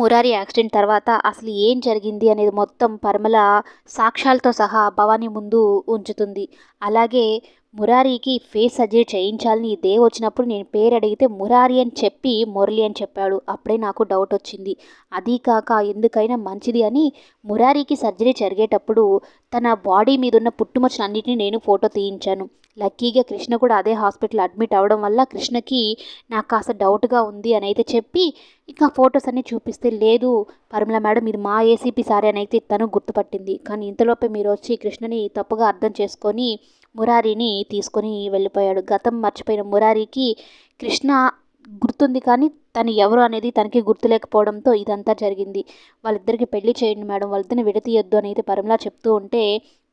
Murari accident తర్వాత అసలు ఏం జరిగింది అనేది మొత్తం పరిమళ సాక్ష్యాలతో సహా భవానీ ముందు ఉంచుతుంది. అలాగే మురారికి ఫేస్ సర్జరీ చేయించాలని దేవ్ వచ్చినప్పుడు నేను పేరు అడిగితే మురారి అని చెప్పి మురళి అని చెప్పాడు. అప్పుడే నాకు డౌట్ వచ్చింది. అది కాక ఎందుకైనా మంచిది అని మురారికి సర్జరీ జరిగేటప్పుడు తన బాడీ మీద ఉన్న పుట్టుమచ్చలన్నింటినీ నేను ఫోటో తీయించాను. లక్కీగా కృష్ణ కూడా అదే హాస్పిటల్ అడ్మిట్ అవ్వడం వల్ల కృష్ణకి నాకు కాస్త డౌట్గా ఉంది అని అయితే చెప్పి ఇంకా ఫొటోస్ అన్నీ చూపిస్తే లేదు పరిమళ మేడం ఇది మా ఏసీపీ సారీ అని అయితే తను గుర్తుపట్టింది. కానీ ఇంతలోపే మీరు వచ్చి కృష్ణని తప్పుగా అర్థం చేసుకొని మురారిని తీసుకొని వెళ్ళిపోయాడు. గతం మర్చిపోయిన మురారికి కృష్ణ గుర్తుంది కానీ తను ఎవరు అనేది తనకి గుర్తులేకపోవడంతో ఇదంతా జరిగింది. వాళ్ళిద్దరికి పెళ్ళి చేయండి మేడం వాళ్ళిద్దరిని విడతీయొద్దు అనేది అయితే చెప్తూ ఉంటే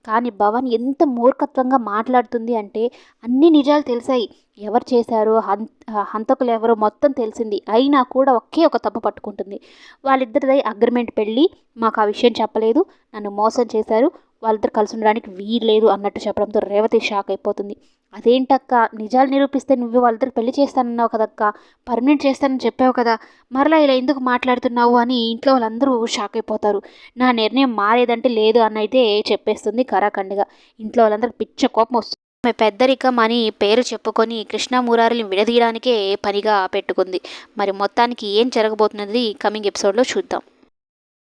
కానీ భవన్ ఎంత మూర్ఖత్వంగా మాట్లాడుతుంది అంటే అన్ని నిజాలు తెలిసాయి. ఎవరు చేశారో హంత హంతకులు ఎవరో మొత్తం తెలిసింది. అయినా కూడా ఒకే ఒక తప్పు పట్టుకుంటుంది. వాళ్ళిద్దరిదై అగ్రిమెంట్ పెళ్ళి మాకు ఆ విషయం చెప్పలేదు నన్ను మోసం చేశారు వాళ్ళిద్దరు కలిసి ఉండడానికి వీల్లేదు అన్నట్టు చెప్పడంతో రేవతి షాక్ అయిపోతుంది. అదేంటక్క? నిజాలు నిరూపిస్తే నువ్వు వాళ్ళిద్దరు పెళ్ళి చేస్తానన్నావు కదక్క? పర్మనెంట్ చేస్తానని చెప్పావు కదా? మరలా ఇలా ఎందుకు మాట్లాడుతున్నావు? అని ఇంట్లో వాళ్ళందరూ షాక్ అయిపోతారు. నా నిర్ణయం మారేదంటే లేదు అని అయితే చెప్పేస్తుంది కరాఖండ్గా. ఇంట్లో వాళ్ళందరికి పిచ్చ కోపం వస్తుంది ఆమె పెద్దరికం అని పేరు చెప్పుకొని కృష్ణ మురారిని విడదీయడానికే పనిగా పెట్టుకుంది. మరి మొత్తానికి ఏం జరగబోతున్నది కమింగ్ ఎపిసోడ్లో చూద్దాం.